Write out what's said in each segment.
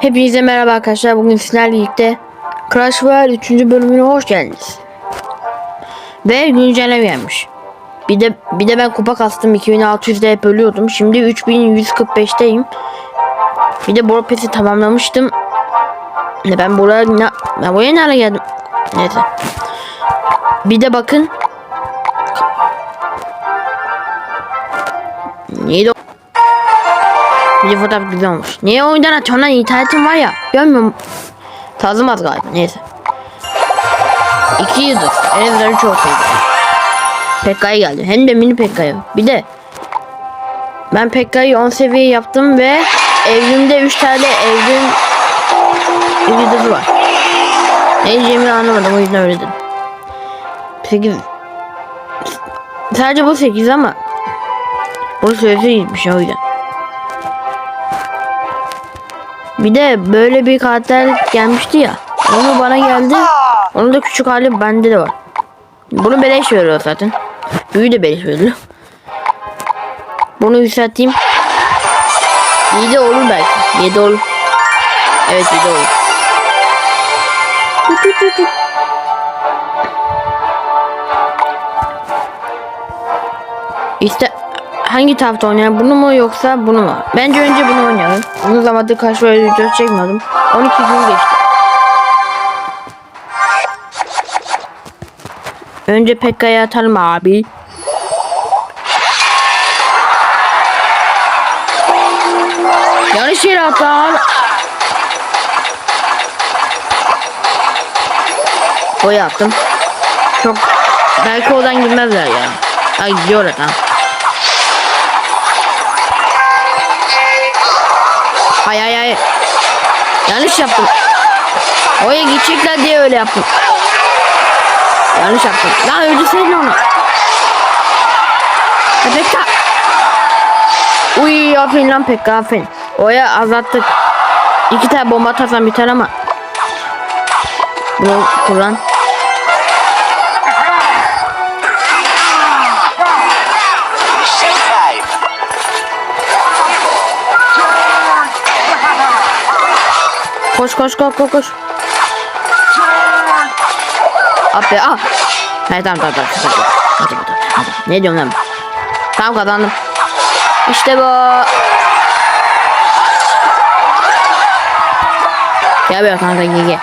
Hepinize merhaba arkadaşlar. Bugün sizlerle birlikte Crash Royale 3. bölümüne hoş geldiniz. Ve güncelleme gelmiş. Bir de bir de ben kupa kastım 2600'de hep ölüyordum. Şimdi 3145'teyim. Bir de Pass'i tamamlamıştım. Ne ben buraya ne, ben buraya nereye geldim? Neyse. Bir de bakın. Neydi? Bir fotoğraf güzel olmuş. Niye oyundan atıyorsun lan? İnternetim var ya. Görmüyorum. Tazım az galiba. Neyse. İki yıldız. Evleri çok iyi. Pekka'ya geldi. Hem de mini Pekka'ya. Bir de ben Pekka'yı 10 seviye yaptım ve evrimde 3 tane evrim yıldızı var. Ne diyeceğimi anlamadım o yüzden öyle dedim. 8 Sadece bu 8 ama bu süresi gitmiş o yüzden. Bir de böyle bir karakter gelmişti ya. Onu bana geldi. Onun da küçük hali bende de var. Bunu beleş veriyor zaten. Büyü de beleş veriyor. Bunu yükselteyim. 7 olur belki. 7 olur. Evet 7 olur. İşte hangi tarafta oynayalım? Bunu mu yoksa bunu mu? Bence önce bunu oynayalım. Uzun zamandır kaç böyle video çekmedim. 12 gün geçti. Önce Pekka'ya atalım abi. Yanlış yere atar. Boya attım. Çok belki oradan girmezler ya. Ay gidiyor adam. Hay hay hay. Yanlış yaptım. Oraya gidecekler diye öyle yaptım. Yanlış yaptım. Lan öldürseydin onu. Pekka. Uy aferin lan Pekka aferin. Oraya azalttık. İki tane bomba atarsan biter ama. Bunu kullan. Koş koş koş koş koş. Abi ah. Hayır tamam tamam tamam. Hadi, hadi, hadi, hadi. Ne diyorsun lan? Tamam kazandım. İşte bu. Gel buraya kanka gel gel.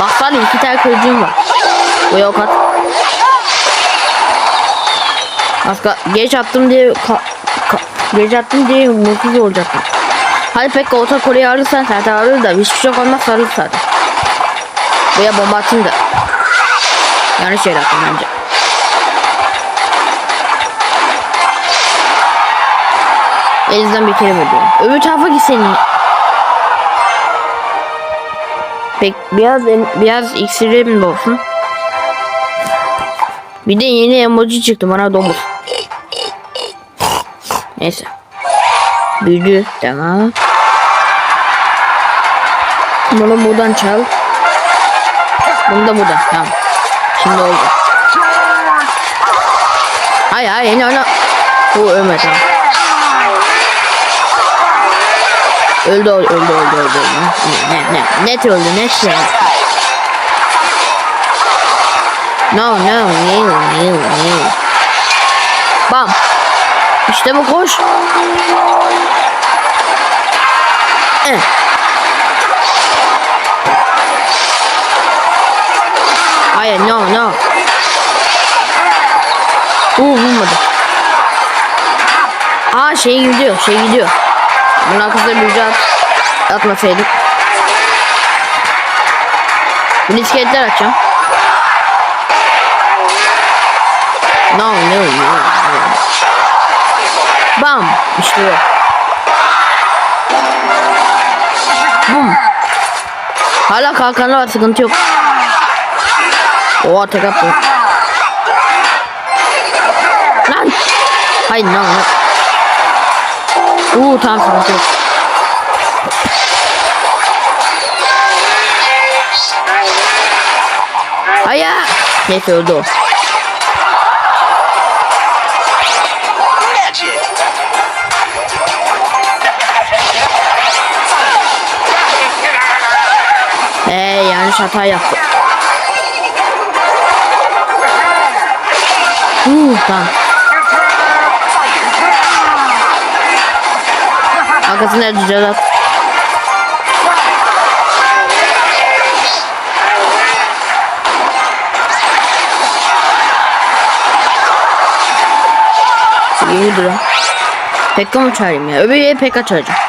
Baksana iki tane kılıcım var. Bu yok at. Aska geç attım diye ka, ka, geç attım diye mutsuz olacaktım. Hadi pek orta Kore'yi alırsan zaten alır da hiçbir şey olmaz alır zaten. Buraya bomba atayım da. Yanlış yere attım bence. Elinizden bir kere veriyorum. Öbür tarafa gitsen Pek biraz biraz iksirim de olsun. Bir de yeni emoji çıktı bana domuz. Neyse. Büyüdü. Tamam. Bunu buradan çal. Bunu da buradan. Tamam. Şimdi oldu. Hayır hayır ne ona. Bu ölme tamam. Öldü öldü öldü öldü öldü. Ne ne ne net öldü net öldü. No no no no no. Bam. İşte bu koş. Eh. Hayır no no. Uuu vurmadı. Aa şey gidiyor şey gidiyor. Bunun arkasında bir at atmasaydık. Bunu iskeletler atacağım. No no no. Bam. İşte bu. Bum. Hala kalkanı var sıkıntı yok. Oha tek attı. Lan. Hayır no no. Uuu tamam sıkıntı yok. Hayır. Neyse öldü o. Eee yanlış hata yaptı. Burada. Arkası nerede Cedat? Yeni duran. Pekka mı çağırayım ya? Öbür yere Pekka çağıracağım.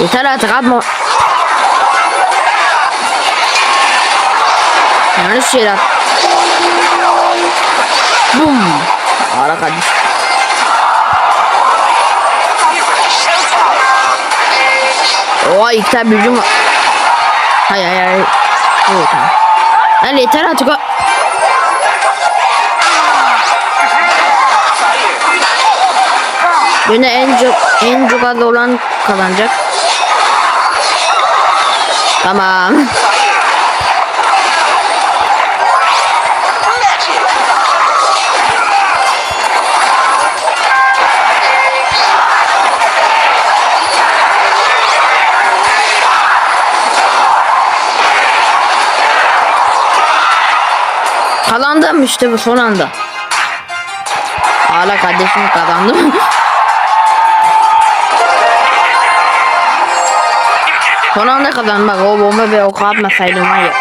Yeter artık atma. Yanlış at. Bum. Ara kardeş. Oha iki tane büyücüm var. Hayır hayır hayır. Evet tamam. Lan yeter artık o. Yine en çok en çok az olan kazanacak. Tamam. Magic! Kazandım işte bu son anda. Hala kardeşim kazandım. son anda kazandım bak o bomba ve ok atmasaydım var ya.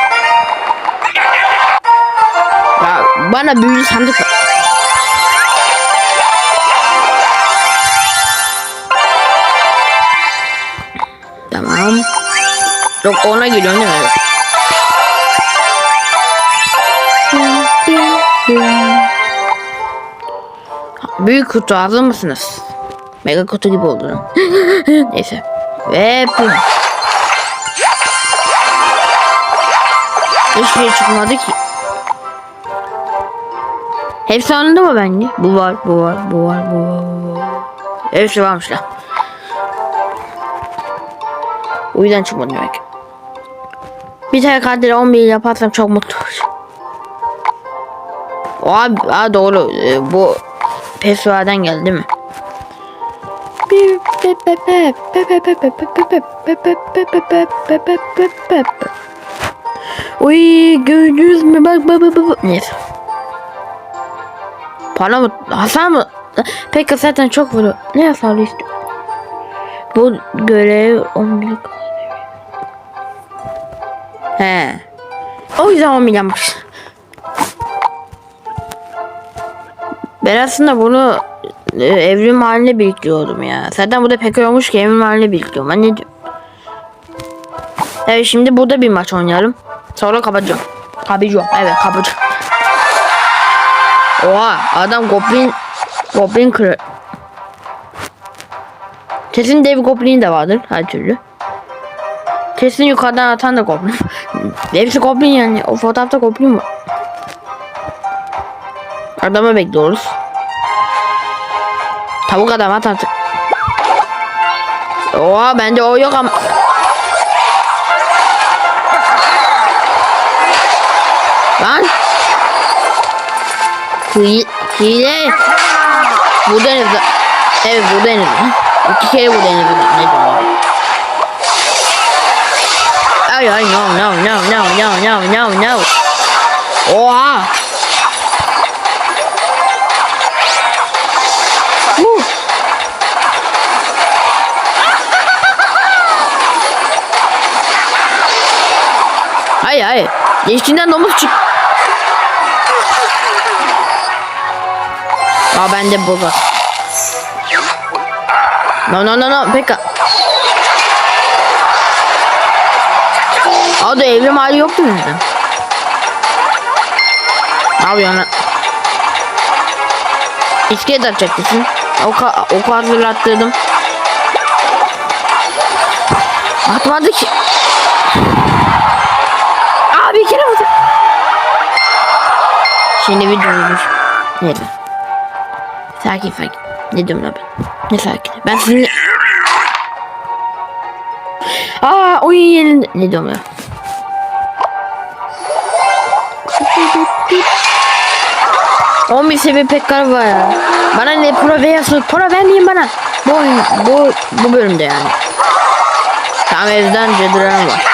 Ya bana büyülü sandık. Tamam. Yok ona geliyor değil mi? Büyük kutu hazır mısınız? Mega kutu gibi oldu. Neyse. Ve bu. Hiçbir şey çıkmadı ki. Hepsi anında mı bence? Bu var, bu var, bu var, bu var, bu var. Hepsi varmış lan. O yüzden çıkmadı demek. Bir tane kadere 11 yaparsam çok mutlu olacağım. Abi, ha doğru. Ee, bu Pesua'dan geldi değil mi? Uy gördünüz mü bak bak bak bak. Neyse. Para mı? Hasar mı? Peki zaten çok vuruyor. Ne hasarı istiyor? Bu görev 11 He. O yüzden 10 milyonmuş. Ben aslında bunu e, evrim haline biriktiriyorum ya. Zaten burada pek olmuş ki evrim haline biriktiriyorum. Ben ne diyorum? Evet şimdi burada bir maç oynayalım. Sonra kapatacağım. Kapatacağım. Evet kapatacağım. Oha adam goblin goblin kırı. Kesin dev goblin de vardır her türlü. Kesin yukarıdan atan da goblin. Hepsi goblin yani. O fotoğrafta goblin var. Adamı bekliyoruz. Tavuk adam at artık. Oha bende o yok ama. Hile. Bu denizde. Evet bu denizde. İki kere bu denizde. Ne diyorum? Ay ay no no no no no no no no. Oha. Uh. Hayır hayır. Yeşilinden domuz çık. Aa bende bu var. No no no no pekka. Aa da evrim hali yoktu bizde. Ne yapıyorsun lan? İskelet atacaksın. Oka, oku hazırlattırdım. Atmadı ki. Aa bir kere vurdu. Şimdi bir durmuş. Neyse. Sakin sakin. Ne diyorum lan ben? Ne sakin? Ben sizinle... Aa oyun yerinde. Ne diyorum ya? 11 seviye Pekkar var ya. Bana ne pro su pro vermeyin bana. Bu oyun bu bu bölümde yani. Tamam evden cediren var.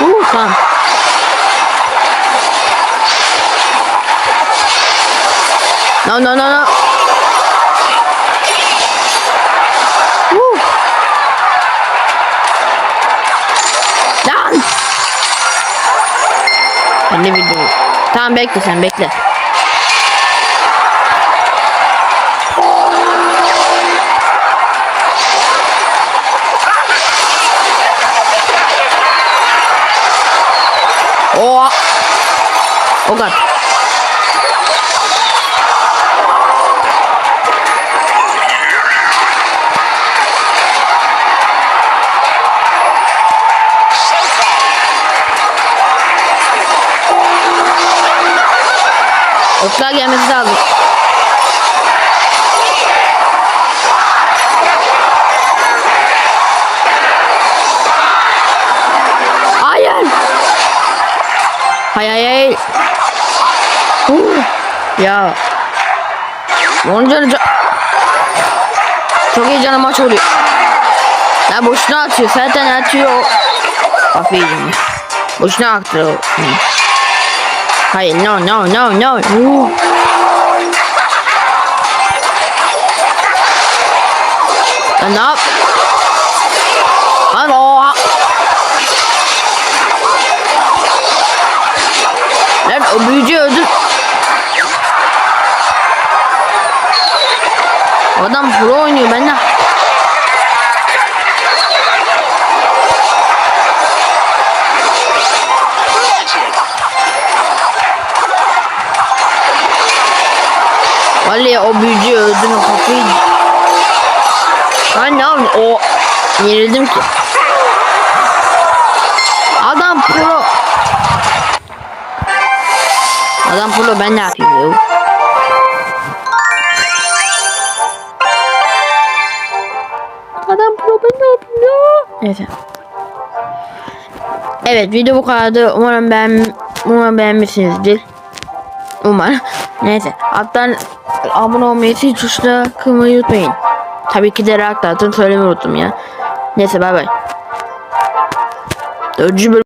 Uh, tamam. No no no no. Uh. Lan. Ben de video. Tamam bekle sen bekle. Oha. O kadar. Oklar gelmesi lazım. Hayır. Hay hay hay. Ya. Onca ca- Çok iyi canım maç oluyor. Ya boşuna atıyor. Zaten atıyor. Aferin. Boşuna attı. O. Hı. Hayır no no no no. Uh. Ya ne yap? Lan oha. Lan o büyücü öldür. Adam pro oynuyor ben Vallahi o büyücü öldürme kafayı. Ben ne yapayım? O yenildim ki. Adam pro. Adam pro ben ne yapayım ya? Adam pro ben ne yapayım ya? Neyse. Evet video bu kadardı. Umarım beğen umarım beğenmişsinizdir. Umarım. Neyse. Alttan abone olmayı, zil tuşuna kılmayı unutmayın. Tabii ki de like atın söylemeyi unuttum ya. Neyse bay bay. Dördüncü bölüm